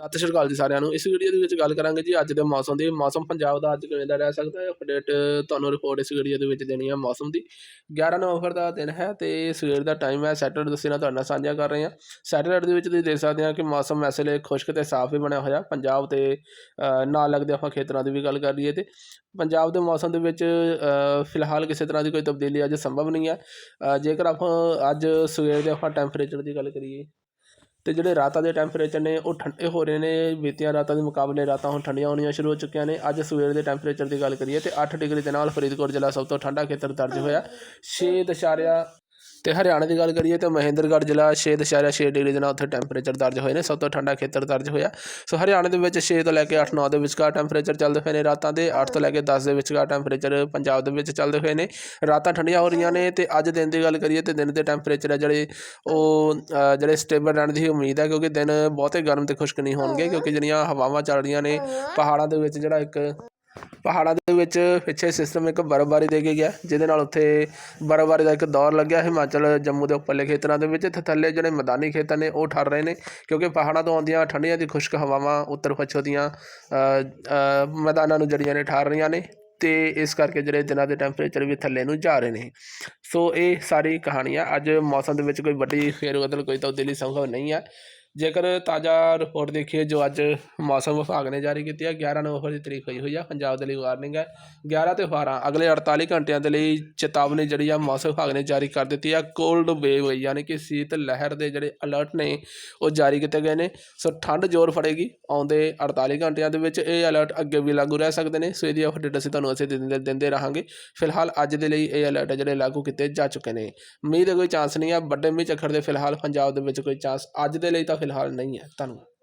ਸਤਿ ਸ਼੍ਰੀ ਅਕਾਲ ਜੀ ਸਾਰਿਆਂ ਨੂੰ। ਇਸ ਵੀਡੀਓ ਦੇ ਵਿੱਚ ਗੱਲ ਕਰਾਂਗੇ ਜੀ ਅੱਜ ਦੇ ਮੌਸਮ ਦੀ। ਮੌਸਮ ਪੰਜਾਬ ਦਾ ਅੱਜ ਕਿਵੇਂ ਦਾ ਰਹਿ ਸਕਦਾ ਹੈ? ਅਪਡੇਟ ਤੁਹਾਨੂੰ ਰਿਪੋਰਟ ਇਸ ਵੀਡੀਓ ਦੇ ਵਿੱਚ ਦੇਣੀ ਹੈ ਮੌਸਮ ਦੀ। 11 ਨਵੰਬਰ ਦਾ ਦਿਨ ਹੈ ਤੇ ਸਵੇਰ ਦਾ ਟਾਈਮ ਹੈ। ਸੈਟਰਡੇ ਤੁਸੀਂ ਨਾਲ ਤੁਹਾਡੇ ਨਾਲ ਸਾਂਝਾ ਕਰ ਰਹੇ ਹਾਂ। ਸੈਟਰਡੇ ਦੇ ਵਿੱਚ ਤੁਸੀਂ ਦੇਖ ਸਕਦੇ ਹਾਂ ਕਿ ਮੌਸਮ ਇਸ ਵੇਲੇ ਖੁਸ਼ਕ ਤੇ ਸਾਫ਼ ਵੀ ਬਣਿਆ ਹੋਇਆ। ਪੰਜਾਬ ਤੇ ਅ, ਨਾਲ ਲੱਗਦੇ ਆਪਾਂ ਖੇਤਰਾਂ ਦੀ ਵੀ ਗੱਲ ਕਰ ਲਈਏ ਤੇ। ਪੰਜਾਬ ਦੇ ਮੌਸਮ ਦੇ ਵਿੱਚ ਫਿਲਹਾਲ ਕਿਸੇ ਤਰ੍ਹਾਂ ਦੀ ਕੋਈ ਤਬਦੀਲੀ ਅੱਜ ਸੰਭਵ ਨਹੀਂ ਹੈ। ਜੇਕਰ ਆਪਾਂ ਅੱਜ ਸਵੇਰ ਦੇ ਆਪਾਂ ਟੈਂਪਰੇਚਰ ਦੀ ਗੱਲ ਕਰੀਏ ਅਤੇ ਜਿਹੜੇ ਰਾਤਾਂ ਦੇ ਟੈਂਪਰੇਚਰ ਨੇ ਉਹ ਠੰਡੇ ਹੋ ਰਹੇ ਨੇ, ਬੀਤੀਆਂ ਰਾਤਾਂ ਦੇ ਮੁਕਾਬਲੇ ਰਾਤਾਂ ਹੁਣ ਠੰਡੀਆਂ ਹੋਣੀਆਂ ਸ਼ੁਰੂ ਹੋ ਚੁੱਕੀਆਂ ਨੇ। ਅੱਜ ਸਵੇਰ ਦੇ ਟੈਂਪਰੇਚਰ ਦੀ ਗੱਲ ਕਰੀਏ ਤਾਂ ਅੱਠ ਡਿਗਰੀ ਦੇ ਨਾਲ ਫਰੀਦਕੋਟ ਜ਼ਿਲ੍ਹਾ ਸਭ ਤੋਂ ਠੰਡਾ ਖੇਤਰ ਦਰਜ ਹੋਇਆ। ਛੇ ਦਸ਼ਾਰਿਆ ਤੇ ਹਰਿਆਣਾ ਦੀ ਗੱਲ ਕਰੀਏ ਤਾਂ ਮਹਿੰਦਰਗੜ੍ਹ ਜ਼ਿਲ੍ਹਾ 6.6 ਡਿਗਰੀ ਦੇ ਨਾਲ ਉੱਥੇ ਟੈਂਪਰੇਚਰ ਦਰਜ ਹੋਏ ਨੇ, ਸਭ ਤੋਂ ਠੰਡਾ ਖੇਤਰ ਦਰਜ ਹੋਇਆ। ਸੋ ਹਰਿਆਣਾ ਦੇ ਵਿੱਚ 6 ਤੋਂ ਲੈ ਕੇ 8 9 ਦੇ ਵਿਚਕਾਰ ਟੈਂਪਰੇਚਰ ਚੱਲਦੇ ਹੋਏ ਨੇ ਰਾਤਾਂ ਦੇ 8 ਤੋਂ ਲੈ ਕੇ 10 ਦੇ ਵਿਚਕਾਰ ਟੈਂਪਰੇਚਰ ਪੰਜਾਬ ਦੇ ਵਿੱਚ ਚੱਲਦੇ ਹੋਏ ਨੇ। ਰਾਤਾਂ ਠੰਡੀਆਂ ਹੋ ਰਹੀਆਂ ਨੇ ਤੇ ਅੱਜ ਦਿਨ ਦੀ ਗੱਲ ਕਰੀਏ ਤੇ ਦਿਨ ਦੇ ਟੈਂਪਰੇਚਰ ਆ ਜਿਹੜੇ ਉਹ ਜਿਹੜੇ ਸਟੇਬਲ ਰਹਿਣ ਦੀ ਉਮੀਦ ਹੈ ਕਿਉਂਕਿ ਦਿਨ ਬਹੁਤੇ ਗਰਮ ਤੇ ਖੁਸ਼ਕ ਨਹੀਂ ਹੋਣਗੇ, ਕਿਉਂਕਿ ਜਿਹੜੀਆਂ ਹਵਾਵਾਂ ਚੱਲ ਰਹੀਆਂ ਨੇ, ਪਹਾੜਾਂ ਦੇ ਵਿੱਚ ਜਿਹੜਾ ਇੱਕ ਪਹਾੜਾਂ ਦੇ ਵਿੱਚ ਪਿੱਛੇ ਸਿਸਟਮ ਇੱਕ ਬਰਫ਼ਬਾਰੀ ਦੇ ਕੇ ਗਿਆ, ਜਿਹਦੇ ਨਾਲ ਉੱਥੇ ਬਰਫ਼ਬਾਰੀ ਦਾ ਇੱਕ ਦੌਰ ਲੱਗਿਆ, ਹਿਮਾਚਲ, ਜੰਮੂ ਦੇ ਉੱਪਰਲੇ ਖੇਤਰਾਂ ਦੇ ਵਿੱਚ। ਤੇ ਥੱਲੇ ਜਿਹੜੇ ਮੈਦਾਨੀ ਖੇਤਰ ਨੇ, ਉਹ ਠਰ ਰਹੇ ਨੇ, ਕਿਉਂਕਿ ਪਹਾੜਾਂ ਤੋਂ ਆਉਂਦੀਆਂ ਠੰਡੀਆਂ ਦੀ ਖੁਸ਼ਕ ਹਵਾਵਾਂ ਉੱਤਰ ਪੱਛਮ ਦੀਆਂ ਮੈਦਾਨਾਂ ਨੂੰ ਜਿਹੜੀਆਂ ਨੇ, ਠਾਰ ਰਹੀਆਂ ਨੇ ਤੇ ਇਸ ਕਰਕੇ ਜਿਹੜੇ ਦਿਨਾਂ ਦੇ ਟੈਂਪਰੇਚਰ ਵੀ ਥੱਲੇ ਨੂੰ ਜਾ ਰਹੇ ਨੇ। ਸੋ ਇਹ ਸਾਰੀ ਕਹਾਣੀਆਂ, ਅੱਜ ਮੌਸਮ ਦੇ ਵਿੱਚ ਕੋਈ ਵੱਡੀ ਫੇਰਬਦਲ ਕੋਈ ਤਬਦੀਲੀ ਸੰਭਵ ਨਹੀਂ ਹੈ ਜੇਕਰ ਤਾਜ਼ਾ ਰਿਪੋਰਟ ਦੇਖੀਏ ਜੋ ਅੱਜ ਮੌਸਮ ਵਿਭਾਗ ਨੇ ਜਾਰੀ ਕੀਤੀ ਹੈ 11 ਨਵੰਬਰ ਦੀ ਤਰੀਕ ਹੋਈ ਹੋਈ ਆ, ਪੰਜਾਬ ਦੇ ਲਈ ਵਾਰਨਿੰਗ ਹੈ। 11 ਤੇ 12 ਅਗਲੇ 48 ਘੰਟਿਆਂ ਦੇ ਲਈ ਚੇਤਾਵਨੀ ਜਿਹੜੀ ਆ ਮੌਸਮ ਵਿਭਾਗ ਨੇ ਜਾਰੀ ਕਰ ਦਿੱਤੀ ਆ ਕੋਲਡ ਵੇਵ ਯਾਨੀ ਕਿ ਸ਼ੀਤ ਲਹਿਰ ਦੇ ਜਿਹੜੇ ਅਲਰਟ ਨੇ, ਉਹ ਜਾਰੀ ਕੀਤੇ ਗਏ ਨੇ। ਸੋ ਠੰਡ ਜ਼ੋਰ ਫੜੇਗੀ, ਆਉਂਦੇ 48 ਘੰਟਿਆਂ ਦੇ ਵਿੱਚ ਇਹ ਅਲਰਟ ਅੱਗੇ ਵੀ ਲਾਗੂ ਰਹਿ ਸਕਦੇ ਨੇ। ਸੋ ਇਹਦੀ ਅਪਡੇਟ ਅਸੀਂ ਤੁਹਾਨੂੰ ਅਸੀਂ ਦਿੰਦੇ ਦਿੰਦੇ ਰਹਾਂਗੇ। ਫਿਲਹਾਲ ਅੱਜ ਦੇ ਲਈ ਇਹ ਅਲਰਟ ਜਿਹੜੇ ਲਾਗੂ ਕੀਤੇ ਜਾ ਚੁੱਕੇ ਨੇ। ਮੀਂਹ ਦੇ ਕੋਈ ਚਾਂਸ ਨਹੀਂ ਆ, ਵੱਡੇ ਮੀਂਹ ਚੱਖੜ ਦੇ ਫਿਲਹਾਲ ਪੰਜਾਬ ਦੇ ਵਿੱਚ ਕੋਈ ਚਾਂਸ ਅੱਜ ਦੇ ਲਈ ਤਾਂ ਫਿਲਹਾਲ ਨਹੀਂ ਹੈ ਧੰਨਵਾਦ।